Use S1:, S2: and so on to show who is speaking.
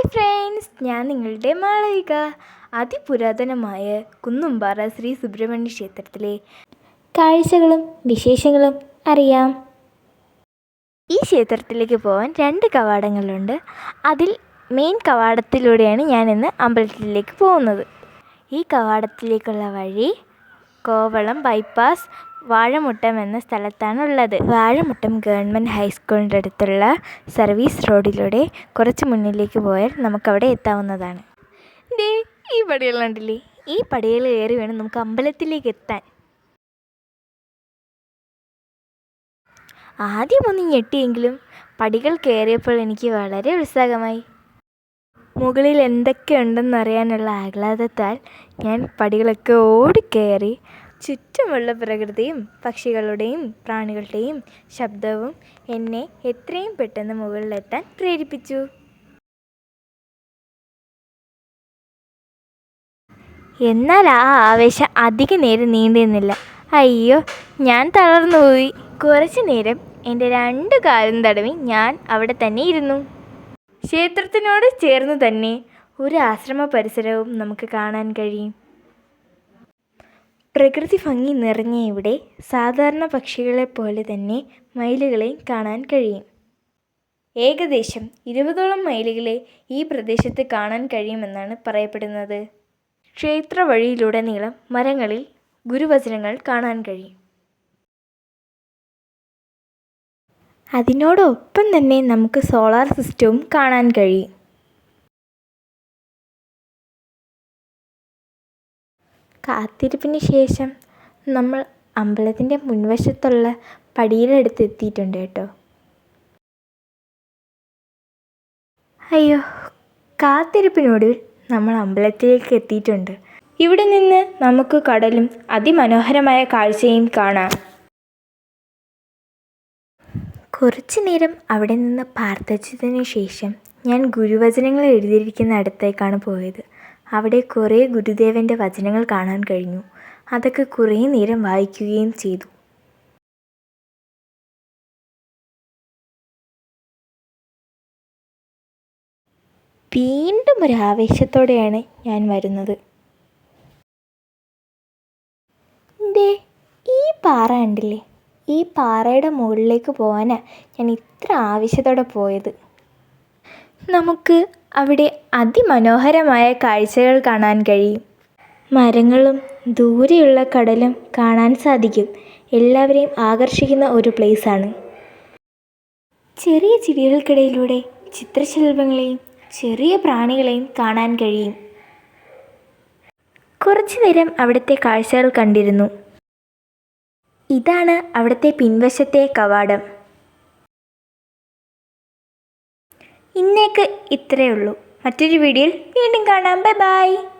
S1: Hi friends ഞാൻ നിങ്ങളുടെ മാളവിക. അതിപുരാതനമായ കുന്നുംപാറ ശ്രീ സുബ്രഹ്മണ്യ ക്ഷേത്രത്തിലെ കാഴ്ചകളും വിശേഷങ്ങളും അറിയാം. ഈ ക്ഷേത്രത്തിലേക്ക് പോകാൻ രണ്ട് കവാടങ്ങളുണ്ട്. അതിൽ മെയിൻ കവാടത്തിലൂടെയാണ് ഞാൻ ഇന്ന് അമ്പലത്തിലേക്ക് പോകുന്നത്. ഈ കവാടത്തിലേക്കുള്ള വഴി കോവളം ബൈപ്പാസ് വാഴമുട്ടം എന്ന സ്ഥലത്താണുള്ളത്. വാഴമുട്ടം ഗവൺമെന്റ് ഹൈസ്കൂളിന്റെ അടുത്തുള്ള സർവീസ് റോഡിലൂടെ കുറച്ച് മുന്നിലേക്ക് പോയാൽ നമുക്കവിടെ എത്താവുന്നതാണ്. ദേ ഈ പടികൾ ഈ പടികൾ കയറി വേണം നമുക്ക് അമ്പലത്തിലേക്ക് എത്താൻ. ആദ്യമൊന്നും ഞെട്ടിയെങ്കിലും പടികൾ കയറിയപ്പോൾ എനിക്ക് വളരെ ഉത്സാഹമായി. മുകളിൽ എന്തൊക്കെയുണ്ടെന്ന് അറിയാനുള്ള ആഹ്ലാദത്താൽ ഞാൻ പടികളൊക്കെ ഓടിക്കയറി ചുറ്റുമുള്ള പ്രകൃതിയും പക്ഷികളുടെയും പ്രാണികളുടെയും ശബ്ദവും എന്നെ എത്രയും പെട്ടെന്ന് മുകളിലെത്താൻ പ്രേരിപ്പിച്ചു. എന്നാൽ ആ ആവേശം അധിക നേരം നീണ്ടിരുന്നില്ല അയ്യോ ഞാൻ തളർന്നുപോയി. കുറച്ചു നേരം എന്റെ രണ്ട് കാലും തടവി ഞാൻ അവിടെ തന്നെ ഇരുന്നു. ക്ഷേത്രത്തിനോട് ചേർന്ന് തന്നെ ഒരു ആശ്രമ പരിസരവും നമുക്ക് കാണാൻ കഴിയും. പ്രകൃതി ഭംഗി നിറഞ്ഞ ഇവിടെ സാധാരണ പക്ഷികളെ പോലെ തന്നെ മയിലുകളെയും കാണാൻ കഴിയും. ഏകദേശം ഇരുപതോളം മയിലുകളെ ഈ പ്രദേശത്ത് കാണാൻ കഴിയുമെന്നാണ് പറയപ്പെടുന്നത്. ക്ഷേത്ര വഴിയിലുടനീളം മരങ്ങളിൽ ഗുരുവചനങ്ങൾ കാണാൻ കഴിയും. അതിനോടൊപ്പം തന്നെ നമുക്ക് സോളാർ സിസ്റ്റവും കാണാൻ കഴിയും. കാത്തിരിപ്പിന് ശേഷം നമ്മൾ അമ്പലത്തിന്റെ മുൻവശത്തുള്ള പടിയുടെ അടുത്ത് എത്തിയിട്ടുണ്ട് കേട്ടോ. അയ്യോ കാത്തിരിപ്പിനൊടുവിൽ നമ്മൾ അമ്പലത്തിലേക്ക് എത്തിയിട്ടുണ്ട്. ഇവിടെ നിന്ന് നമുക്ക് കടലും അതിമനോഹരമായ കാഴ്ചയും കാണാം. കുറച്ചു നേരം അവിടെ നിന്ന് പ്രാർത്ഥിച്ചതിന് ശേഷം ഞാൻ ഗുരുവചനങ്ങൾ എഴുതിയിരിക്കുന്ന അടുത്തേക്കാണ് പോയത്. അവിടെ കുറേ ഗുരുദേവന്റെ വചനങ്ങൾ കാണാൻ കഴിഞ്ഞു. അതൊക്കെ കുറേ നേരം വായിക്കുകയും ചെയ്തു. വീണ്ടും ഒരു ആവേശത്തോടെയാണ് ഞാൻ വരുന്നത്. ദേ ഈ പാറ കണ്ടില്ലേ? ഈ പാറയുടെ മുകളിലേക്ക് പോകാനാണ് ഞാൻ ഇത്ര ആവശ്യത്തോടെ പോയത്. നമുക്ക് അവിടെ അതിമനോഹരമായ കാഴ്ചകൾ കാണാൻ കഴിയും. മരങ്ങളും ദൂരെയുള്ള കടലും കാണാൻ സാധിക്കും. എല്ലാവരെയും ആകർഷിക്കുന്ന ഒരു പ്ലേസാണ്. ചെറിയ ചിരികൾക്കിടയിലൂടെ ചിത്രശലഭങ്ങളെയും ചെറിയ പ്രാണികളെയും കാണാൻ കഴിയും. കുറച്ചു നേരം അവിടുത്തെ കാഴ്ചകൾ കണ്ടിരുന്നു. ഇതാണ് അവിടുത്തെ പിൻവശത്തെ കവാടം. ഇന്നേക്ക് ഇത്രയേ ഉള്ളൂ. മറ്റൊരു വീഡിയോയിൽ വീണ്ടും കാണാം. Bye bye.